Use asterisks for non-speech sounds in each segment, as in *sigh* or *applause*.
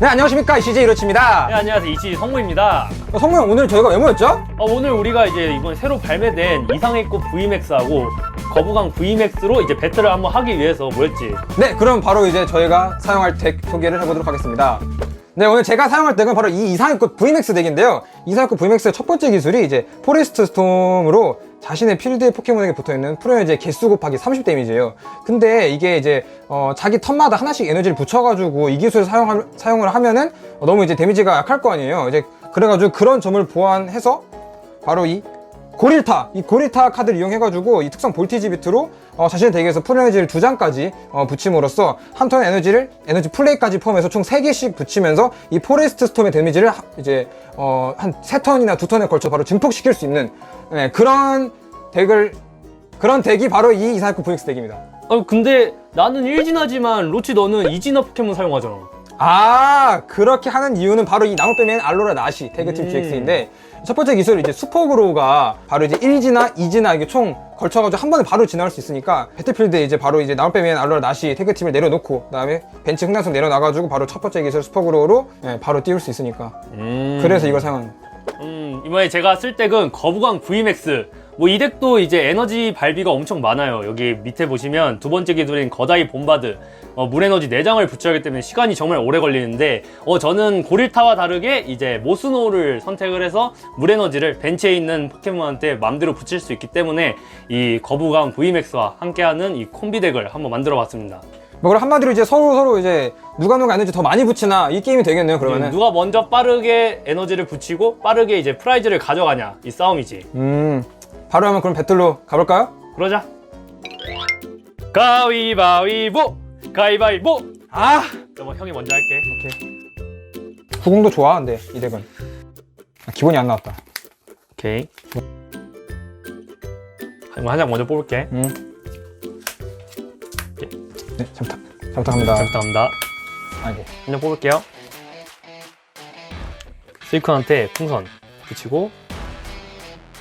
네 안녕하십니까 CJ 이로치입니다 네, 안녕하세요. 이치 성무입니다. 어, 성모 형 오늘 저희가 왜 모였죠? 어, 오늘 우리가 이제 이번에 새로 발매된 이상의 꽃 VMAX하고 거부강 VMAX로 이제 배틀을 한번 하기 위해서 모였지. 네 그럼 바로 이제 저희가 사용할 덱 소개를 해보도록 하겠습니다 네 오늘 제가 사용할 덱은 바로 이 이상의 꽃 VMAX 덱인데요 이상의 꽃 VMAX의 첫 번째 기술이 이제 포레스트 스톰으로 자신의 필드의 포켓몬에게 붙어있는 프로에너지의 개수 곱하기 30 데미지예요. 근데 이게 이제 어, 자기 턴마다 하나씩 에너지를 붙여가지고 이 기술을 사용, 사용을 하면은 어, 너무 이제 데미지가 약할 거 아니에요. 이제 그래가지고 그런 점을 보완해서 바로 이 고릴타 이 고릴타 카드를 이용해가지고 이 특성 볼티지 비트로 어, 자신의 덱에서 풀 에너지를 두 장까지 어, 붙임으로써 한턴 에너지를 에너지 플레이까지 포함해서 총 세 개씩 붙이면서 이 포레스트 스톰의 데미지를 하- 이제 어, 한 세 턴이나 두 턴에 걸쳐 바로 증폭시킬 수 있는 네, 그런 덱을 그런 덱이 바로 이 이사이코 VX 덱입니다. 어, 근데 나는 1진하지만 로치 너는 2진화 포켓몬 사용하잖아. 아 그렇게 하는 이유는 바로 이 나무 빼면 알로라 나시 태그팀 음. GX인데 첫 번째 기술 이제 슈퍼그로우가 바로 이제 1지나 2지나 이게 총 걸쳐가지고 한 번에 바로 지나갈 수 있으니까 배틀필드에 이제 바로 이제 나무 빼면 알로라 나시 태그팀을 내려놓고 그다음에 벤치 흥나성 내려놔가지고 바로 첫 번째 기술 슈퍼그로우로 예, 바로 띄울 수 있으니까 음. 그래서 이걸 사용하는 거예요. 음, 이번에 제가 쓸 덱은 거부강 VMAX. 뭐 이 덱도 이제 에너지 발비가 엄청 많아요. 여기 밑에 보시면 두 번째 기술인 거다이 본바드. 어, 물 에너지 4장을 붙여야 하기 때문에 시간이 정말 오래 걸리는데 어, 저는 고릴타와 다르게 이제 모스노를 선택을 해서 물 에너지를 벤치에 있는 포켓몬한테 맘대로 붙일 수 있기 때문에 이 거부강 VMAX와 함께하는 이 콤비 덱을 한번 만들어 봤습니다. 뭐 그럼 한마디로 이제 서로 서로 이제 누가 누가 에너지 더 많이 붙이나 이 게임이 되겠네요 그러면은. 누가 먼저 빠르게 에너지를 붙이고 빠르게 이제 프라이즈를 가져가냐 이 싸움이지. 음 바로 하면 그럼 배틀로 가볼까요? 그러자. 가위바위보! 가위바위보! 아 여보 형이 먼저 할게. 오케이. 구공도 좋아, 근데 이 덱은. 아, 기본이 안 나왔다. 오케이. 한장 먼저 뽑을게. 음. 네, 잘부탁, 잘부탁합니다. 잘 부탁합니다. 아이고. 한장 뽑을게요. 스이콘한테 풍선 붙이고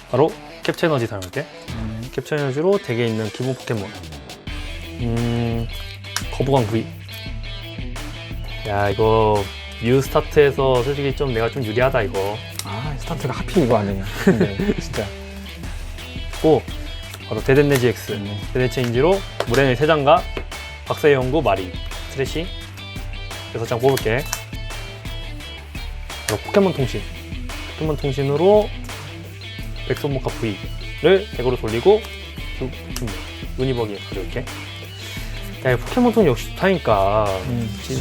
바로 캡처 에너지 사용할게. 캡처 에너지로 덱에 있는 기본 포켓몬. 음, 거부광 V. 야 이거 뉴 스타트에서 솔직히 좀 내가 좀 유리하다 이거. 아, 스타트가 하필 이거 아니냐. 근데 *laughs* 진짜. 고 바로 데덴네지 X 네. 데덴 체인지로 무레네 3장과 박사의 연구 마리 트래시 6장 뽑을게 바로 포켓몬 통신 포켓몬 통신으로 백손모카 V를 덱으로 돌리고 명, 유니버기에 가져올게 야이 포켓몬 통 역시 좋다니까 음, 그치?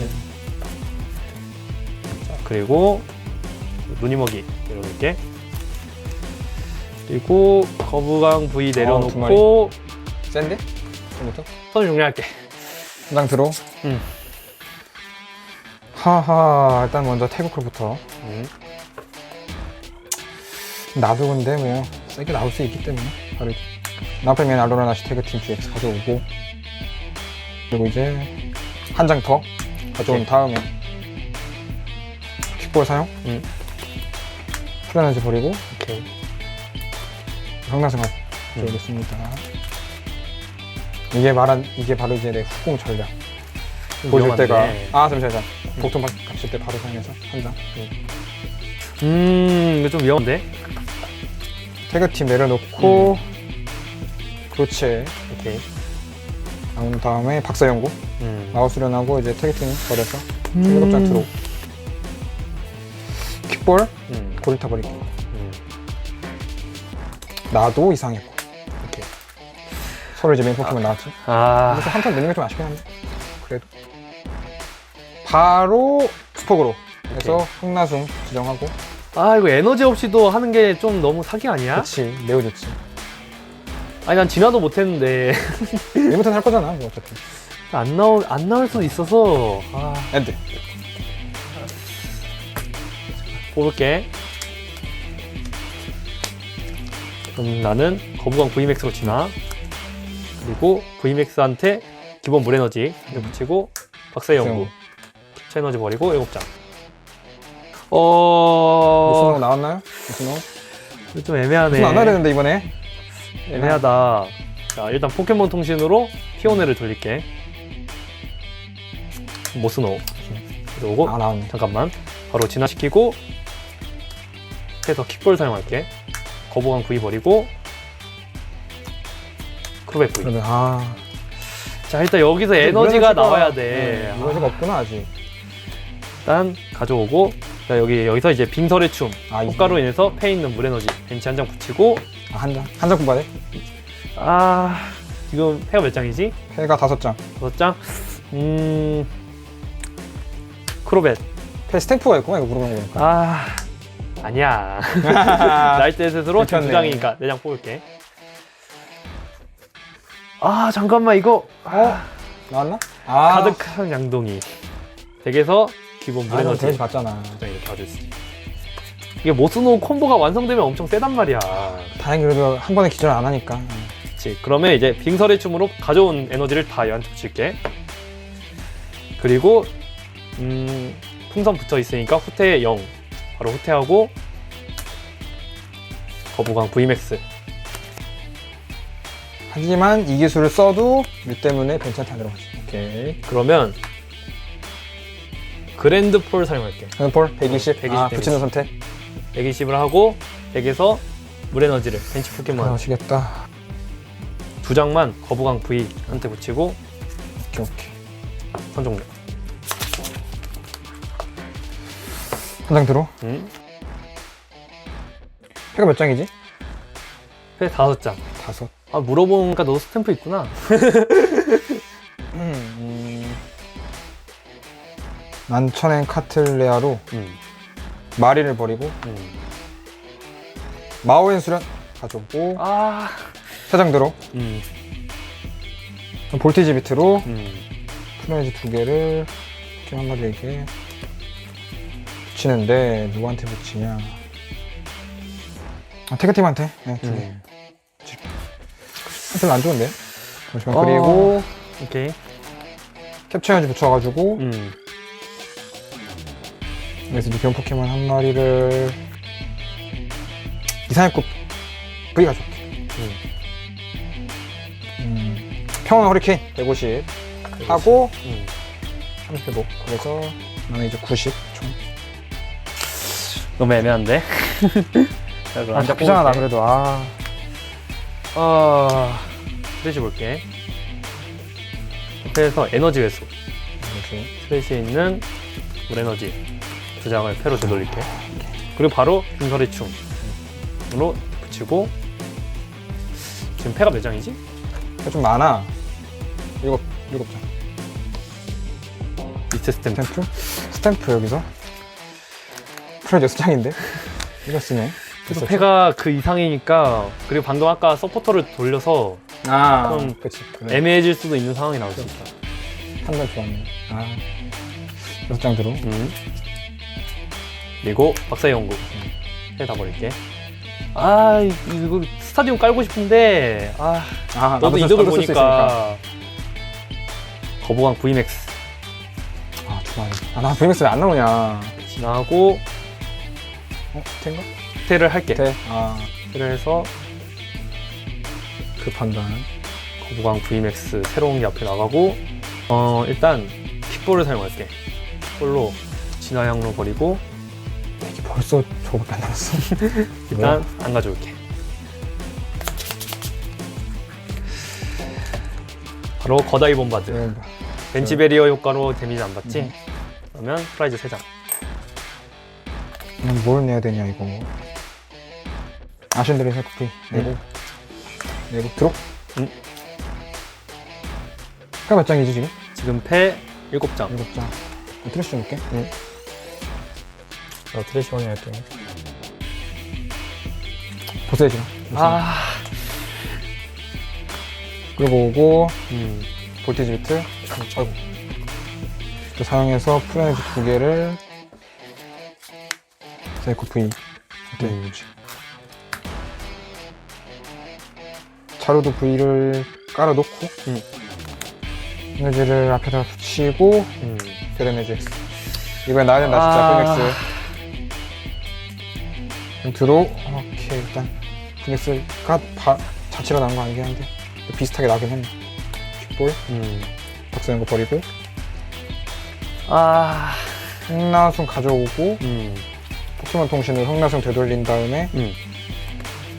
자, 그리고 누니먹이 내려놓을게. 그리고 거부강 V 어, 두 내려놓고 센데? 처음부터? 선 정리할게. 한장 들어. 음. 하하, 일단 먼저 태국클부터. 음. 나도 근데 뭐, 세게 나올 수 있기 때문에. 바로. 나빼면 알로라 나시 태그팀 GX 가져오고. 그리고 이제, 한 장 더 가져온 오케이. 다음에. 킥볼 사용. 음. 플라너지 버리고. 오케이. 황나성을 가져오겠습니다. 이게 말한, 이게 바로 이제 내 후공 전략. 보여줄. 때가. 아, 잠시만, 잠시만. 복통 값일 때 바로 사용해서 한 장. 음, 이거 좀 위험한데? 태그팀 내려놓고. 그렇지. 오케이. 나온 다음에 박사연구. 음. 마우스 수련하고 이제 태그팀 버려서 음. 7장 들어. 킥볼, 음. 고리타 버리기. 음. 나도 이상했고. 오케이. 서로 이제 메인 포켓몬 나왔지. 아, 그래서 한턴 내는 게 좀 아쉽긴 한데. 그래도. 바로 슈퍼그로. 해서 흥나숭 지정하고. 아, 이거 에너지 없이도 하는 게 좀 너무 사기 아니야? 그치. 매우 좋지. 아니, 난 진화도 못했는데. *laughs* 얘부터는 할 거잖아. 뭐 어차피. 안 나올, 안 나올 수도 있어서. 아, 엔드. 뽑을게. 그럼 나는 거부광 VMAX로 진화. 그리고 VMAX한테 기본 물 에너지 이렇게 붙이고 박사의 연구. 캡처 에너지 버리고 7장. 어, 나왔나요? 무슨 이거 좀 애매하네. 무슨 안 와야 되는데 이번에. 애매하다. 자, 일단 포켓몬 통신으로 피오네를 돌릴게. 모스노. 그리고 아 나왔네 잠깐만 바로 진화시키고 해서 킥볼 사용할게 거부감 V 버리고 크로백 V 그러면 아 자 일단 여기서 에너지가 나와야 돼 네, 에너지가 없구나 아직 일단 가져오고 자 여기 여기서 이제 빙설의 춤 아, 이게- 효과로 인해서 패 있는 물 에너지 벤치 한 장 붙이고. 아, 한 장 한 장 뽑아야 돼? 아 지금 패가 몇 장이지? 패가 다섯 장. 다섯 장? 음 크로벳. 패 스탬프가 있구만 이거 물어보는 거니까. 아 아니야. 나이트 에셋으로 지금 두 괜찮네. 장이니까 네 장 뽑을게. 아 잠깐만 이거. 어? 나왔나? 아. 가득한 양동이. 덱에서 기본 물 아, 에너지. 대시 봤잖아 가져 있어. 이게 모스노 콤보가 완성되면 엄청 세단 말이야. 다행히 그래도 한 번에 기절 안 하니까. 그치. 그러면 이제 빙설의 춤으로 가져온 에너지를 다 얘한테 붙일게. 그리고 음 풍선 붙어 있으니까 후퇴 0 바로 후퇴하고 거부강 VMAX 하지만 이 기술을 써도 뮤 때문에 안 들어가지 오케이. 그러면 그랜드 폴 사용할게 폴? 120, 120, 아 붙이는 선택 120을 하고 덱에서 물 에너지를 벤치 포켓몬 그러시겠다. 두 장만 거부강 V한테 붙이고 오케이 오케이. 선 종료. 한 장 들어? 음? 패가 몇 장이지? 회 다섯 장. 다섯. 아 물어보니까 너도 스탬프 있구나. *laughs* *laughs* 음, 난천엔 카틀레아로 음, 마리를 버리고 음. 마오엔 수련 가져오고 아 세장 들어 음, 볼티지 비트로 음. 프라이즈 두 개를 이렇게 한 마리에게 붙이는데 누구한테 붙이냐 아, 태그팀한테 네, 두 개. 음. 별로 안 좋은데 잠시만 어. 그리고 오케이 캡처 에너지 붙여가지고 음. 그래서 이제 기본 포켓몬 한 마리를 이상의급 V 가져올게 음. 음, 평온 허리케인 150 하고 음. 30회복. 그래서 나는 이제 90 총. 너무 애매한데? *laughs* 자 그럼 아, 앉아 잡히잖아 나. 그래도. 아. 아 스트레시 볼게. 옆에서 에너지 회수. 이렇게 스트레시에 있는 물 에너지 두 장을 패로 되돌릴게. 그리고 바로 빙설의 춤으로 붙이고. 지금 패가 몇 장이지? 패좀 많아. 일곱 일곱 장. 밑에 스탬프. 스탬프? 스탬프 여기서? 프레 여섯 장인데? 이거 쓰네. 그래서 패가 그 이상이니까 그리고 방금 아까 서포터를 돌려서 아좀 그치. 그래. 애매해질 수도 있는 상황이 나올 수 있다. 판단 좋았네. 아. 여섯 장 들어. 음. 그리고 박사의 연구 해다 버릴게 아 이거 스타디움 깔고 싶은데 아 아 너도 쓸- 이득을 보니까 거부강 VMAX. 아 좋아 아나 VMAX 왜안 나오냐 지나고 어? 텐가? 후퇴를 할게 대. 아, 후퇴를 해서 그 판단. 거부강 VMAX 새로운 게 앞에 나가고 어 일단 킥볼을 사용할게 킥볼로 진화향로 버리고 벌써 저거밖에 안 남았어. 일단 안 가져올게 바로 거다이 bom바드 네. 벤치 베리어 효과로 데미지 안 받지? 음. 그러면 프라이즈 3장 그럼 뭘 내야 되냐, 이거. 아신드레 세코피 내고. 내고, 들어? 음. 패가 몇 장이지, 지금? 지금 패 7장 일곱 장. 트래쉬 좀 볼게. 응. 나 트래쉬 확인할게. 보세요, 지금. 아 그리고 오고, 음. 볼티지 비트. 아이고. 또 사용해서 프라이즈 두 개를 세이코 V. 네, 음. 자루도 V를 깔아놓고, 음. 에너지를 앞에다 붙이고, 음. 베레네즈. 이번엔 나야 된다, 아. 진짜, 들어, 오케이, 일단. PMX가 바, 자체가 나온 거 아니긴 한데, 비슷하게 나긴 했네. 킥볼, 음. 박스는 거 버리고, 아 흥나sun 가져오고 음. 포켓몬 통신으로 흥나sun 되돌린 다음에 음.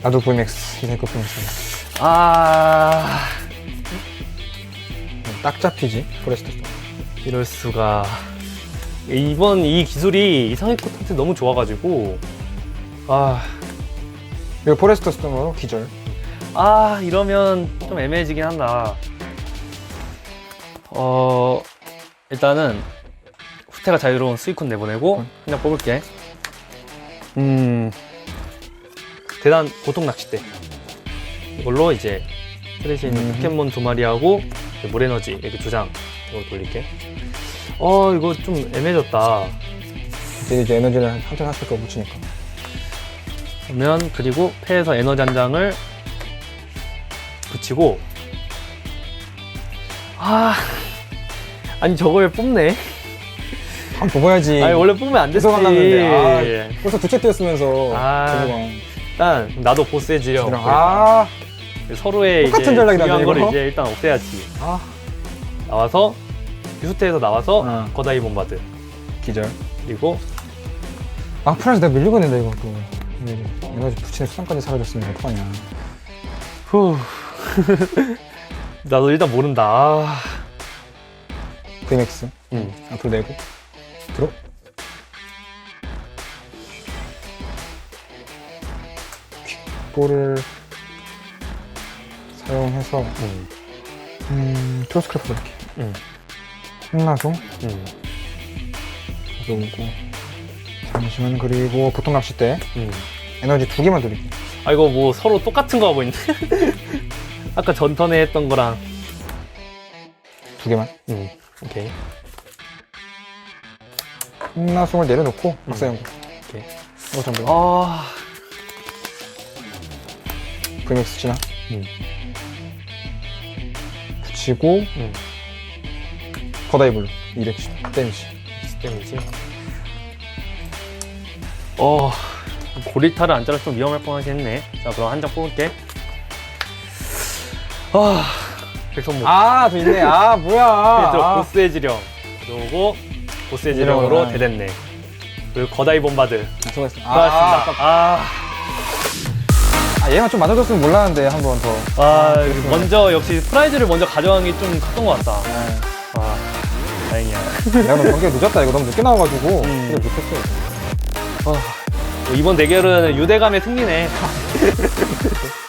나도 VMAX 이상급 VMAX 아 딱 잡히지 포레스트 이럴 수가 이번 이 기술이 이상의 코트한테 너무 좋아가지고 아, 그리고 포레스트 스톤으로 기절. 아 이러면 좀 애매해지긴 한다. 어 일단은 후퇴가 자유로운 스위콘 내보내고 음. 그냥 뽑을게. 음 대단 고통 낚싯대. 이걸로 이제 트레시에 있는 음. 포켓몬 두 마리하고 물에너지 이렇게 두 장 이걸 돌릴게. 어 이거 좀 애매해졌다. 이제 이제 에너지를 할 수밖에 없으니까 그러면 그리고 패에서 에너지 한 장을 붙이고. 아 아니 저걸 뽑네. 한번 뽑아야지. 아니 원래 뽑으면 안 계속 갔는데. 아, 벌써 두채 뛰었으면서 아. 일단 나도 보스의 지령. 아, 서로의 똑같은 이제 전략이다, 중요한 이거. 거를 이제 일단 없애야지. 아. 나와서 비수태에서 나와서 어. 거다이 bom바드. 기절. 그리고 아 프라이즈 내가 밀리고 있는데 이거 또 이게 에너지 붙이는 수단까지 사라졌으면 어떡하냐 후 *laughs* 나도 일단 모른다 아. VMAX 음. 앞으로 내고 들어 퀵볼을 사용해서 음. 음 트로스크래프 이렇게 음. 흥나송 음. 가져오고 잠시만 그리고 보통 낚싯대 음. 에너지 두 개만 돌릴게 아 이거 뭐 서로 똑같은 거 하고 있네. *laughs* 아까 전턴에 했던 거랑. 두 개만? 음. 오케이. 흥나송을 내려놓고 박사연구. 오케이. 이거 전부 아. VMAX 지나? 음. 붙이고 음. 거다이블로 210 데미지. 데미지. 어 고리타를 안 잘라 좀 위험할 뻔하긴 했네 자 그럼 한 장 뽑을게 아 백선목 아, 저 있네. 아, 뭐야. 들어 아, 보스의 지령 가져오고 보스의 지령으로. 대됐네 그리고 거다이 bom바드 수고했어. 수고하셨습니다 아, 아, 얘만 좀 맞아줬으면 몰랐는데, 한 번 더. 아, 먼저 역시 프라이즈를 먼저 가져간 게 좀 컸던 것 같다 네. 아 다행이야 *laughs* 내가 너무 경기가 늦었다. 이거 너무 늦게 나와가지고. 음. 그래, 못했어. 아, 이번 대결은 유대감의 승리네 *laughs*